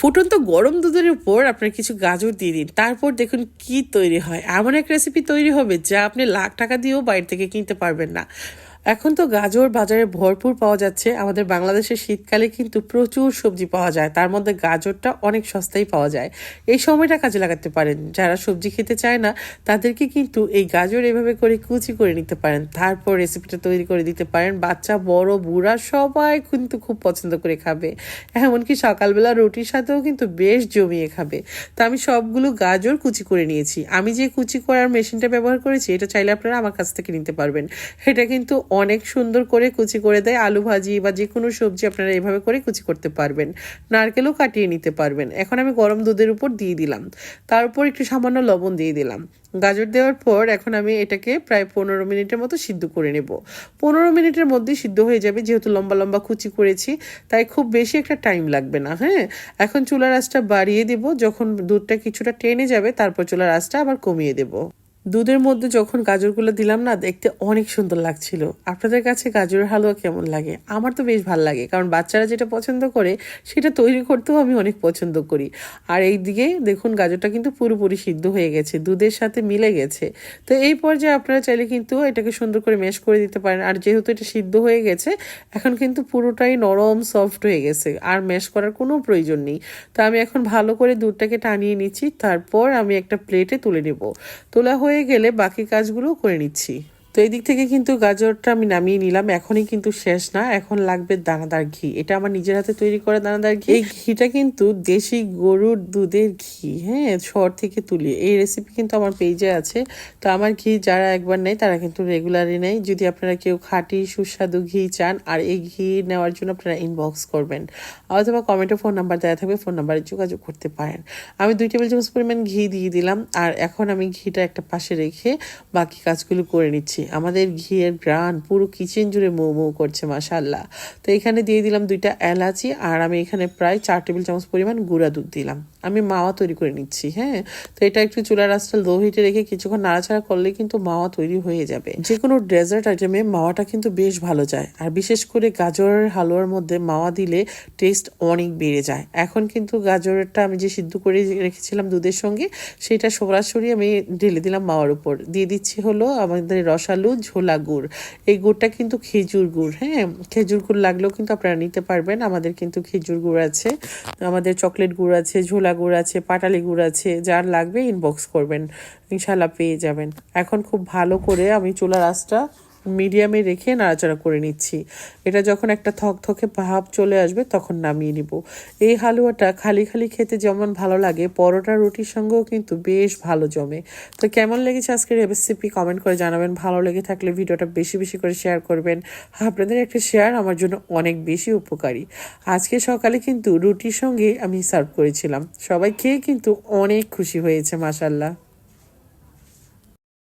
ফুটন্ত গরম দুধের উপর আপনার কিছু গাজর দিয়ে দিন। তারপর দেখুন কি তৈরি হয়। এমন এক রেসিপি তৈরি হবে যা আপনি লাখ টাকা দিয়েও বাইরে থেকে কিনতে পারবেন না। এখন তো গাজর বাজারে ভরপুর পাওয়া যাচ্ছে। আমাদের বাংলাদেশের শীতকালে কিন্তু প্রচুর সবজি পাওয়া যায়। তার মধ্যে গাজরটা অনেক সস্তায় পাওয়া যায়। এই সময়টা কাজে লাগাতে পারেন। যারা সবজি খেতে চায় না, তাদেরকে কিন্তু এই গাজর এভাবে করে কুচি করে নিতে পারেন। তারপর রেসিপিটা তৈরি করে দিতে পারেন। বাচ্চা, বড়, বুড়া সবাই কিন্তু খুব পছন্দ করে খাবে। এমনকি সকালবেলা রুটির সাথেও কিন্তু বেশ জমিয়ে খাবে। তো আমি সবগুলো গাজর কুচি করে নিয়েছি। আমি যে কুচি করার মেশিনটা ব্যবহার করেছি, এটা চাইলে আপনারা আমার কাছ থেকে নিতে পারবেন। এটা কিন্তু অনেক সুন্দর করে কুচি করে দেয়। আলু ভাজি বা যে কোনো সবজি আপনারা এভাবে করে কুচি করতে পারবেন। নারকেলও কাটিয়ে নিতে পারবেন। এখন আমি গরম দুধের উপর দিয়ে দিলাম। তার উপর একটু সামান্য লবণ দিয়ে দিলাম। গাজর দেওয়ার পর এখন আমি এটাকে প্রায় পনেরো মিনিটের মতো সিদ্ধ করে নেব। পনেরো মিনিটের মধ্যেই সিদ্ধ হয়ে যাবে। যেহেতু লম্বা লম্বা কুচি করেছি, তাই খুব বেশি একটা টাইম লাগবে না হ্যাঁ? এখন চুলার আঁচটা বাড়িয়ে দেব। যখন দুধটা কিছুটা টেনে যাবে, তারপর চুলার আঁচটা আবার কমিয়ে দেবো। দুধের মধ্যে যখন গাজরগুলো দিলাম না, দেখতে অনেক সুন্দর লাগছিল। আপনাদের কাছে গাজরের হালুয়া কেমন লাগে? আমার তো বেশ ভালো লাগে, কারণ বাচ্চারা যেটা পছন্দ করে, সেটা তৈরি করতেও আমি অনেক পছন্দ করি। আর এই দিকে দেখুন, গাজরটা কিন্তু পুরোপুরি সিদ্ধ হয়ে গেছে, দুধের সাথে মিলে গেছে। তো এই পর্যায়ে আপনারা চাইলে কিন্তু এটাকে সুন্দর করে মেশ করে দিতে পারেন। আর যেহেতু এটা সিদ্ধ হয়ে গেছে, এখন কিন্তু পুরোটাই নরম, সফট হয়ে গেছে, আর মেশ করার কোনো প্রয়োজন নেই। তো আমি এখন ভালো করে দুধটাকে টানিয়ে নিচ্ছি, তারপর আমি একটা প্লেটে তুলে নেব। তোলা হয়ে গেলে বাকি কাজগুলো করে নিচ্ছি। তো এই দিক থেকে কিন্তু গাজরটা আমি নামিয়ে নিলাম। এখনই কিন্তু শেষ না, এখন লাগবে দানাদার ঘি। এটা আমার নিজের হাতে তৈরি করা দানাদার ঘি। এই ঘিটা কিন্তু দেশি গরুর দুধের ঘি হ্যাঁ শহর থেকে তুলি। এই রেসিপি কিন্তু আমার পেজে আছে। তো আমার ঘি যারা একবার নেয়, তারা কিন্তু রেগুলারই নেয়। যদি আপনারা কেউ খাঁটি, সুস্বাদু ঘি চান, আর এই ঘি নেওয়ার জন্য আপনারা ইনবক্স করবেন। অথবা কমেন্টে ফোন নাম্বার দেওয়া থাকবে ফোন নাম্বারে যোগাযোগ করতে পারেন। আমি দুই টেবিল চামচ পরিমাণ ঘি দিয়ে দিলাম, আর এখন আমি ঘিটা একটা পাশে রেখে বাকি কাজগুলো করে নিচ্ছি। আমাদের ঘিয়ের গ্রান পুরো কিচেন জুড়ে মৌ মৌ করছে মাসাল্লাহ তো এখানে দিয়ে দিলাম দুইটা এলাচি, আর আমি এখানে প্রায় চার টেবিল চামচ পরিমাণ গুঁড়া দুধ দিলাম। আমি মাওয়া তৈরি করে নিচ্ছি হ্যাঁ? তো এটা একটু চুলার আঁচটা লো হিটে রেখে কিছুক্ষণ নাড়াচাড়া করলে কিন্তু মাওয়া তৈরি হয়ে যাবে। যে কোনো ডেজার্ট আইটেমে মাওয়াটা কিন্তু বেশ ভালো যায়। আর বিশেষ করে গাজরের হালুয়ার মধ্যে মাওয়া দিলে টেস্ট অনেক বেড়ে যায়। এখন কিন্তু গাজরেরটা আমি যে সিদ্ধ করে রেখেছিলাম দুধের সঙ্গে, সেটা সরাসরি আমি ঢেলে দিলাম মাওয়ার উপর। দিয়ে দিচ্ছি হলো আমাদের রসালু ঝোলা গুড়। এই গুড়টা কিন্তু খেজুর গুড় হ্যাঁ? খেজুর গুড় লাগলেও কিন্তু আপনারা নিতে পারবেন। আমাদের কিন্তু খেজুর গুড় আছে, আমাদের চকলেট গুড় আছে, ঝোলা গুড় আছে, পাটালি গুড় আছে, যার লাগবে ইনবক্স করবেন ইনশাল্লাহ পেয়ে যাবেন। এখন খুব ভালো করে আমি চুলার আঁচটা মিডিয়ামে রেখে নাড়াচাড়া করে নিচ্ছি। এটা যখন একটা থকথকে ভাব চলে আসবে, তখন নামিয়ে নিব। এই হালুয়াটা খালি খালি খেতে যেমন ভালো লাগে, পরোটা, রুটির সঙ্গেও কিন্তু বেশ ভালো জমে। তো কেমন লেগেছে আজকের রেসিপি কমেন্ট করে জানাবেন। ভালো লেগে থাকলে ভিডিওটা বেশি বেশি করে শেয়ার করবেন। আপনাদের একটা শেয়ার আমার জন্য অনেক বেশি উপকারী। আজকে সকালে কিন্তু রুটির সঙ্গে আমি সার্ভ করেছিলাম। সবাই খেয়ে কিন্তু অনেক খুশি হয়েছে মাসাল্লাহ